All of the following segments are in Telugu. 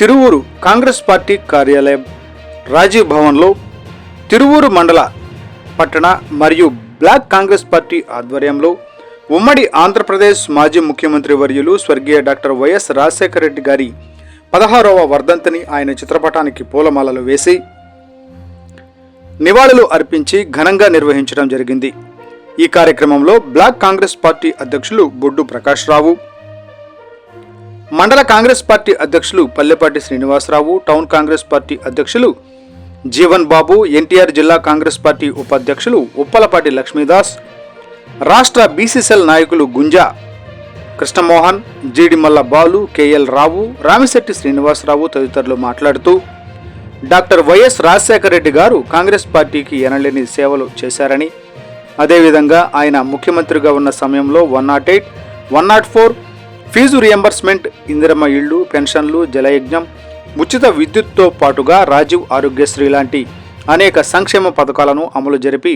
తిరువూరు కాంగ్రెస్ పార్టీ కార్యాలయం రాజీవ్ భవన్లో తిరువూరు మండల పట్టణ మరియు బ్లాక్ కాంగ్రెస్ పార్టీ ఆధ్వర్యంలో ఉమ్మడి ఆంధ్రప్రదేశ్ మాజీ ముఖ్యమంత్రి వర్యులు స్వర్గీయ డాక్టర్ వైఎస్ రాజశేఖర రెడ్డి గారి పదహారవ వర్ధంతిని ఆయన చిత్రపటానికి పూలమాలలు వేసి నివాళులు అర్పించి ఘనంగా నిర్వహించడం జరిగింది. ఈ కార్యక్రమంలో బ్లాక్ కాంగ్రెస్ పార్టీ అధ్యక్షులు బొడ్డు ప్రకాష్ రావు మండల కాంగ్రెస్ పార్టీ అధ్యక్షులు పల్లెపాటి శ్రీనివాసరావు టౌన్ కాంగ్రెస్ పార్టీ అధ్యక్షులు జీవన్ బాబు ఎన్టీఆర్ జిల్లా కాంగ్రెస్ పార్టీ ఉపాధ్యక్షులు ఉప్పలపాటి లక్ష్మీదాస్ రాష్ట్ర బీసీసీఎల్ నాయకులు గుంజా కృష్ణమోహన్ జీడిమల్ల బాలు కేఎల్ రావు రామిశెట్టి శ్రీనివాసరావు తదితరులు మాట్లాడుతూ డాక్టర్ వైఎస్ రాజశేఖర రెడ్డి గారు కాంగ్రెస్ పార్టీకి ఎనలేని సేవలు చేశారని. అదేవిధంగా ఆయన ముఖ్యమంత్రిగా ఉన్న సమయంలో one not eight one not four fee reimbursement Indiramma ఇళ్ళు పెన్షన్లు జలయజ్ఞం ఉచిత విద్యుత్తో పాటుగా రాజీవ్ ఆరోగ్యశ్రీ లాంటి అనేక సంక్షేమ పథకాలను అమలు జరిపి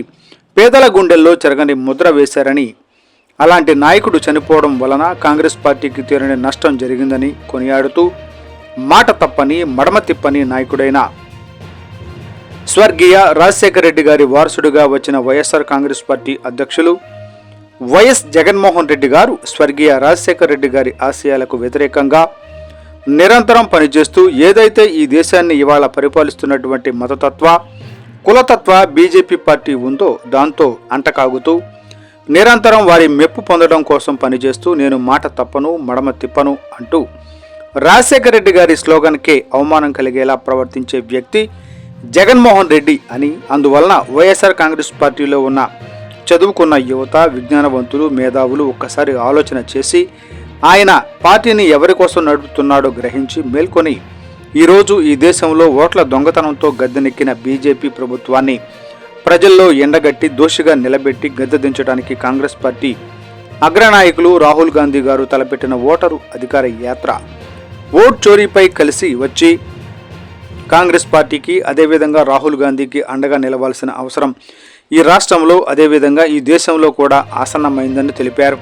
పేదల గుండెల్లో చెరగని ముద్ర వేశారని అలాంటి నాయకుడు చనిపోవడం వలన కాంగ్రెస్ పార్టీకి తీరని నష్టం జరిగిందని కొనియాడుతూ మాట తప్పని మడమ తిప్పని నాయకుడైన స్వర్గీయ రాజశేఖర రెడ్డి గారి వారసుడిగా వచ్చిన Y S R Congress party అధ్యక్షులు వైఎస్ జగన్మోహన్ రెడ్డి గారు స్వర్గీయ రాజశేఖర రెడ్డి గారి ఆశయాలకు వ్యతిరేకంగా నిరంతరం పనిచేస్తూ ఏదైతే ఈ దేశాన్ని ఇవాళ పరిపాలిస్తున్నటువంటి మతతత్వ కులతత్వ బీజేపీ పార్టీ ఉందో దాంతో అంటకాగుతూ నిరంతరం వారి మెప్పు పొందడం కోసం పనిచేస్తూ నేను మాట తప్పను మడమ తిప్పను అంటూ రాజశేఖర రెడ్డి గారి స్లోగన్కే అవమానం కలిగేలా ప్రవర్తించే వ్యక్తి జగన్మోహన్ రెడ్డి అని. అందువలన వైఎస్ఆర్ కాంగ్రెస్ పార్టీలో ఉన్న చదువుకున్న యువత విజ్ఞానవంతులు మేధావులు ఒక్కసారి ఆలోచన చేసి ఆయన పార్టీని ఎవరి కోసం నడుపుతున్నాడో గ్రహించి మేల్కొని ఈరోజు ఈ దేశంలో ఓట్ల దొంగతనంతో గద్దెనెక్కిన బీజేపీ ప్రభుత్వాన్ని ప్రజల్లో ఎండగట్టి దోషిగా నిలబెట్టి గద్దెదించడానికి కాంగ్రెస్ పార్టీ అగ్రనాయకులు రాహుల్ గాంధీ గారు తలపెట్టిన ఓటరు అధికార యాత్ర. ఓట్ చోరీపై కలిసి వచ్చి కాంగ్రెస్ పార్టీకి అదేవిధంగా రాహుల్ గాంధీకి అండగా నిలవాల్సిన అవసరం ఈ రాష్ట్రంలో అదేవిధంగా ఈ దేశంలో కూడా ఆసన్నమైందని తెలిపారు.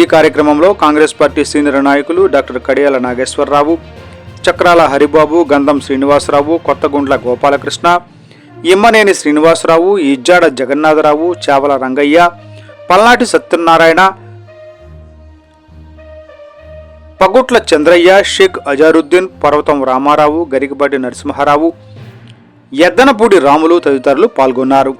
ఈ కార్యక్రమంలో కాంగ్రెస్ పార్టీ సీనియర్ నాయకులు డాక్టర్ కడియాల నాగేశ్వరరావు చక్రాల హరిబాబు గంధం శ్రీనివాసరావు కొత్తగుండ్ల గోపాలకృష్ణ ఇమ్మనేని శ్రీనివాసరావు ఇజ్జాడ జగన్నాథరావు చావల రంగయ్య పల్నాటి సత్యనారాయణ పగుట్ల చంద్రయ్య షేక్ అజారుద్దీన్ పర్వతం రామారావు గరికపాటి నరసింహారావు ఎద్దనపూడి రాములు తదితరులు పాల్గొన్నారు.